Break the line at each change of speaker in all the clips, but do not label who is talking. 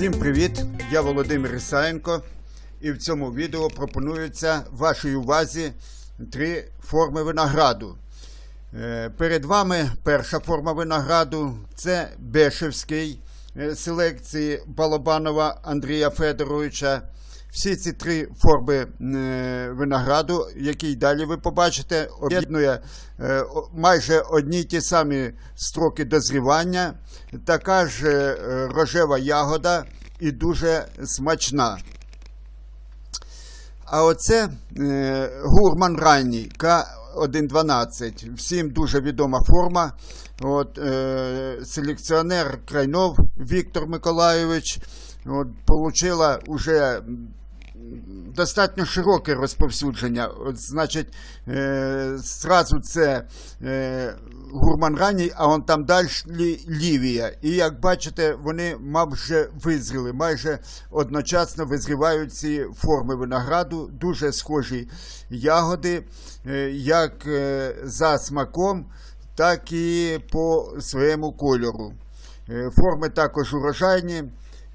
Всім привіт! Я Володимир Ісаєнко. І в цьому відео пропонуються вашій увазі три форми винограду. Е, Перед вами перша форма винограду це Бешевський е, селекції Балабанова Андрія Федоровича. Всі ці три форми е, винограду, які далі ви побачите, об'єднує е, майже одні й ті самі строки дозрівання, така ж е, рожева ягода і дуже смачна. А оце гурман ранній К112. Всім дуже відома форма. От, селекціонер Крайнов Віктор Миколайович от, получила уже достатньо широке розповсюдження. От, значить, е, зразу це е, гурман ранній, а он там далі лівія. І як бачите, вони майже визріли, майже одночасно визрівають ці форми винограду, дуже схожі ягоди, е, як е, за смаком, так і по своєму кольору. Е, Форми також урожайні.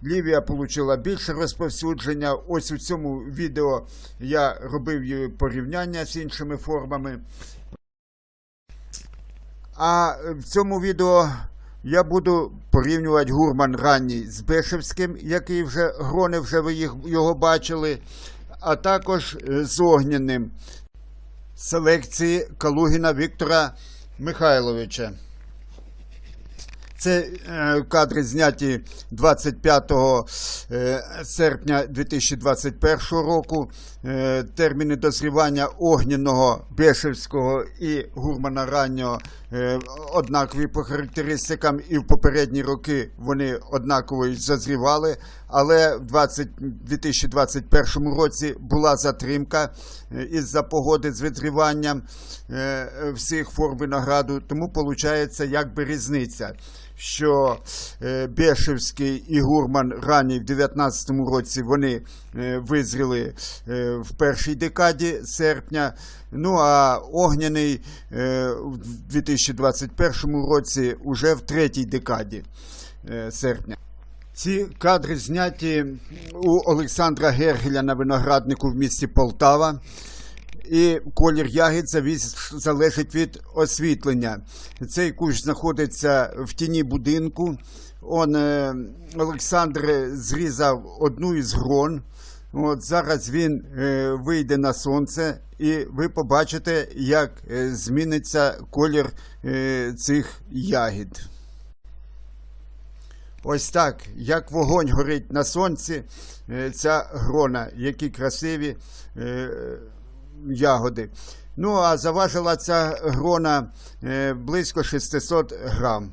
Лівія отримала більше розповсюдження. Ось у цьому відео я робив порівняння з іншими формами. А в цьому відео я буду порівнювати гурман ранній з Бешевським, який вже грони вже ви його бачили, а також е, з огняним селекції Калугіна Віктора Михайловича. Це е, кадри зняті 25 е, серпня 2021 року. Е, терміни дозрівання огняного, бешевського і гурмана раннього однакові по характеристикам, і в попередні роки вони однаково зазрівали. Але в 20, 2021 році була затримка із-за погоди з визріванням е, всіх форм винограду, тому виходить якби різниця що е, Бешевський і Гурман ранній в 2019 році вони е, визріли е, в першій декаді серпня. Ну а Огняний в 2021 році уже в третій декаді серпня. Ці кадри зняті у Олександра Гергеля на винограднику в місті Полтава. І колір ягід залежить від освітлення. Цей кущ знаходиться в тіні будинку. Он, е, Олександр зрізав одну із грон. От зараз він е, вийде на сонце, і ви побачите, як е, зміниться колір цих ягід. Ось так, як вогонь горить на сонці, ця грона, які красиві ягоди. Ну, а заважила ця грона е, близько 600 грам.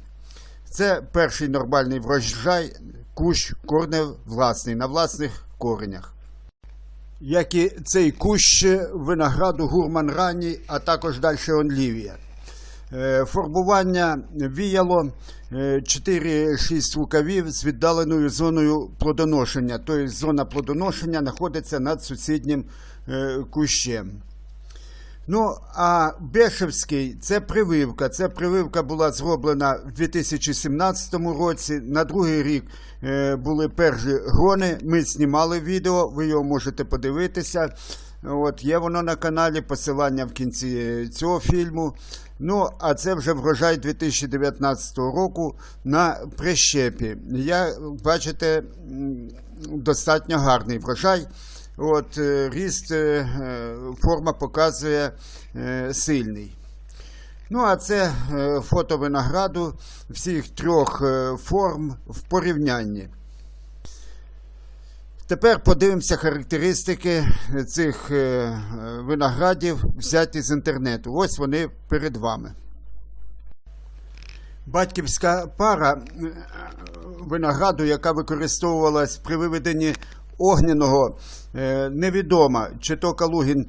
Це перший нормальний врожай, кущ корнев власний, на власних коренях. Як і цей кущ винограду гурман Рані, а також далі онлівія. Е, Формування віяло е, 4-6 рукавів з віддаленою зоною плодоношення. Тобто зона плодоношення знаходиться над сусіднім е, кущем. Ну, а Бешевський це прививка. Ця прививка була зроблена в 2017 році. На другий рік е, були перші грони. Ми знімали відео, ви його можете подивитися. От, є воно на каналі, посилання в кінці цього фільму. Ну, а це вже врожай 2019 року на прищепі. Я, бачите, достатньо гарний врожай. От, е, ріст, е, форма показує е, сильний. Ну, а це фото винограду всіх трьох форм в порівнянні. Тепер подивимося характеристики цих е, е, виноградів, взяті з інтернету. Ось вони перед вами. Батьківська пара е, винограду, яка використовувалась при виведенні огняного, невідома, чи то Калугін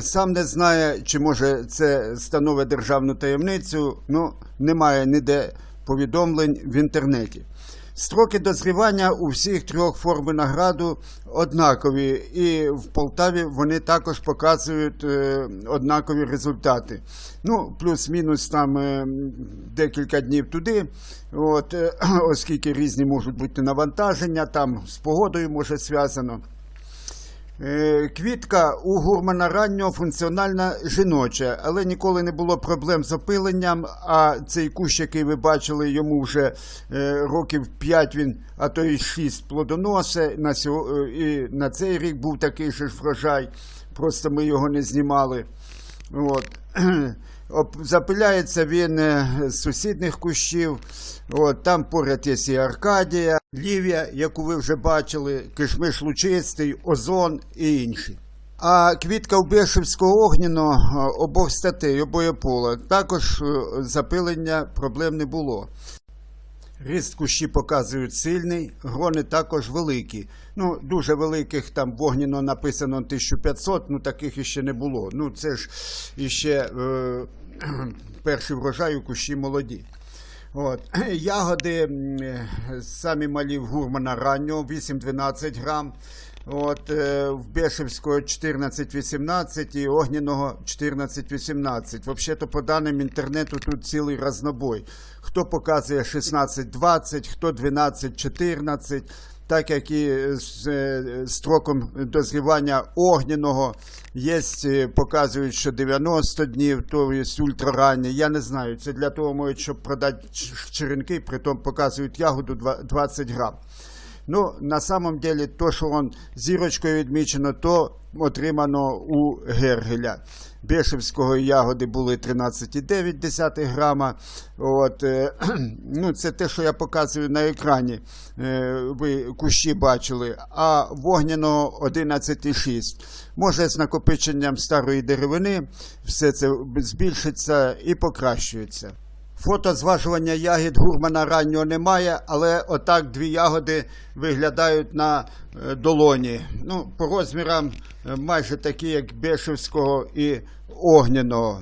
сам не знає, чи може це становить державну таємницю. Ну, немає ніде повідомлень в інтернеті. Строки дозрівання у всіх трьох форм винограду однакові, і в Полтаві вони також показують е, однакові результати. Ну, плюс-мінус там е, декілька днів туди, от, е, оскільки різні можуть бути навантаження, там з погодою може зв'язано. Е, Квітка у гурмана раннього функціональна жіноча, але ніколи не було проблем з опиленням. А цей кущ, який ви бачили, йому вже е, років 5 він, а то й 6 плодоносе. На, е, і на цей рік був такий же ж врожай, просто ми його не знімали. От. Запиляється він е, з сусідніх кущів. От, там поряд є і Аркадія, Лівія, яку ви вже бачили, кишмиш лучистий, озон і інші. А квітка Убешівського огняно е, обох статей, обоє пола. Також е, запилення проблем не було. Ріст кущі показують сильний, грони також великі. Ну, дуже великих там вогняно написано 1500, ну таких іще не було. Ну, це ж іще е, перший врожай у кущі молоді. От. Ягоди самі малі в гурмана раннього 8-12 грам. От, е, в Бешевського 14-18 і Огняного 14-18. Взагалі-то по даним інтернету тут цілий разнобой. Хто показує 16-20, хто 12-14, так як і з е, строком дозрівання огняного є, е, показують, що 90 днів, то є ультрараннє. Я не знаю. Це для того, може, щоб продати черенки, притом показують ягоду два- 20 грам. Ну, на самом деле, то, що он зірочкою відмічено, то отримано у Гергеля. Бешевського ягоди були 13,9 грама. От, е, ну, це те, що я показую на екрані. Е, ви кущі бачили. А вогняного 11,6. Може, з накопиченням старої деревини все це збільшиться і покращується. Фото зважування ягід гурмана раннього немає, але отак дві ягоди виглядають на е, долоні. Ну, по розмірам е, майже такі, як Бешевського і Огняного.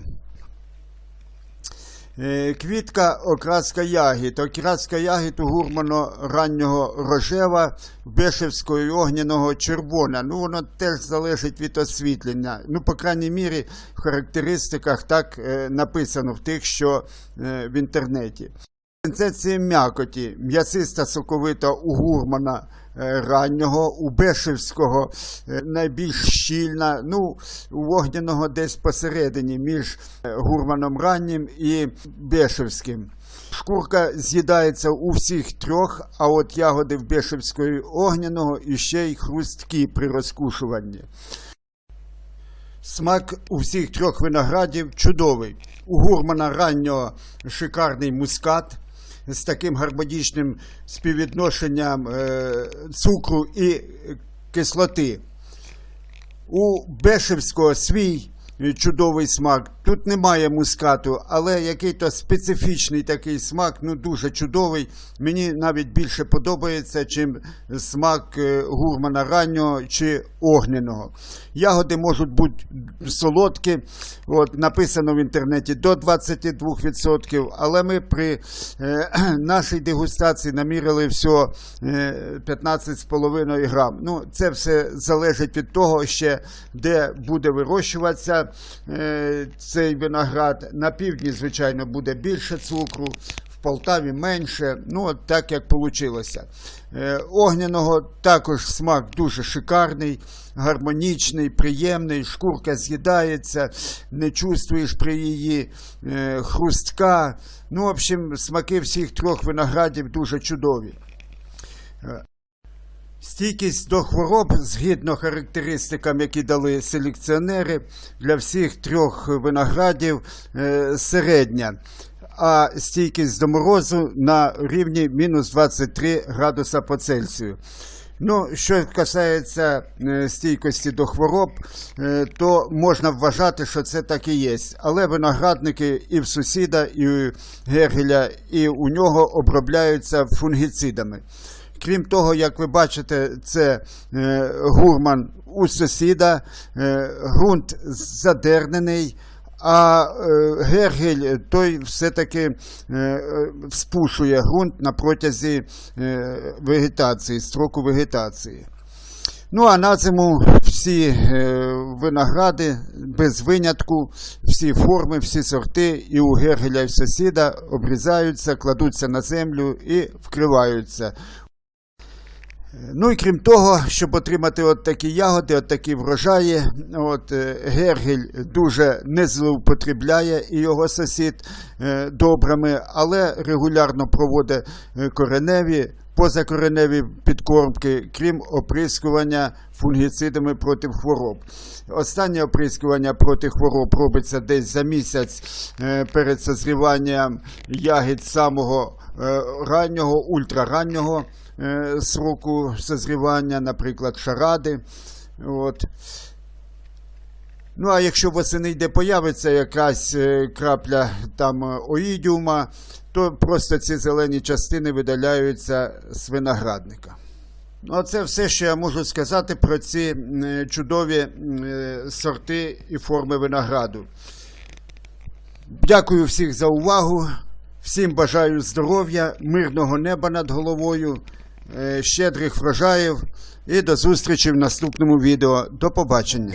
Е, Квітка окраска ягід. Окраска ягід у гурмано раннього рожева, Бешевського огняного червона. Ну, воно теж залежить від освітлення. Ну, по крайній мірі, в характеристиках так е, написано в тих, що е, в інтернеті. Синцеція м'якоті, м'ясиста соковита у гурмана е, раннього, у Бешевського е, найбільш щільна, ну, у вогняного десь посередині між е, гурманом раннім і Бешевським. Шкурка з'їдається у всіх трьох, а от ягоди в Бешевської огняного і ще й хрусткі при розкушуванні. Смак у всіх трьох виноградів чудовий. У гурмана раннього шикарний мускат з таким гармонічним співвідношенням е, цукру і кислоти. У Бешевського свій чудовий смак. Тут немає мускату, але який-то специфічний такий смак, ну дуже чудовий. Мені навіть більше подобається, чим смак е, гурмана раннього чи огняного. Ягоди можуть бути солодкі, от, написано в інтернеті до 22%, але ми при е, нашій дегустації намірили всього е, 15,5 грам. Ну, це все залежить від того, ще де буде вирощуватися е, цей виноград. На півдні, звичайно, буде більше цукру. В Полтаві менше, ну от так як вийшло. Огняного також смак дуже шикарний, гармонічний, приємний, шкурка з'їдається, не чувствуєш при її е, хрустка. Ну, в общем, смаки всіх трьох виноградів дуже чудові. Стійкість до хвороб, згідно характеристикам, які дали селекціонери, для всіх трьох виноградів е, середня, а стійкість до морозу на рівні мінус 23 градуса по Цельсію. Ну, що касається е, стійкості до хвороб, е, то можна вважати, що це так і є. Але виноградники і в сусіда, і у Гергеля, і у нього обробляються фунгіцидами. Крім того, як ви бачите, це е, гурман у сусіда, е, ґрунт задернений, А е, гергель той все-таки вспушує ґрунт на протязі вегетації, строку вегетації. Ну а на зиму всі виногради без винятку, всі форми, всі сорти і у гергеля і сусіда обрізаються, кладуться на землю і вкриваються. Ну і крім того, щоб отримати от такі ягоди, от такі врожаї, от, е, Гергель дуже не злоупотребляє і його сусід е, добрами, але регулярно проводить е, кореневі, позакореневі підкормки, крім оприскування фунгіцидами проти хвороб. Останнє оприскування проти хвороб робиться десь за місяць е, перед созріванням ягід самого е, раннього, ультрараннього е, сроку созрівання, наприклад, шаради. От. Ну, а якщо восени йде появиться якась е, крапля там е, оїдіума, то просто ці зелені частини видаляються з виноградника. Ну, а це все, що я можу сказати про ці е, чудові е, сорти і форми винограду. Дякую всіх за увагу. Всім бажаю здоров'я, мирного неба над головою, е, щедрих врожаїв і до зустрічі в наступному відео. До побачення.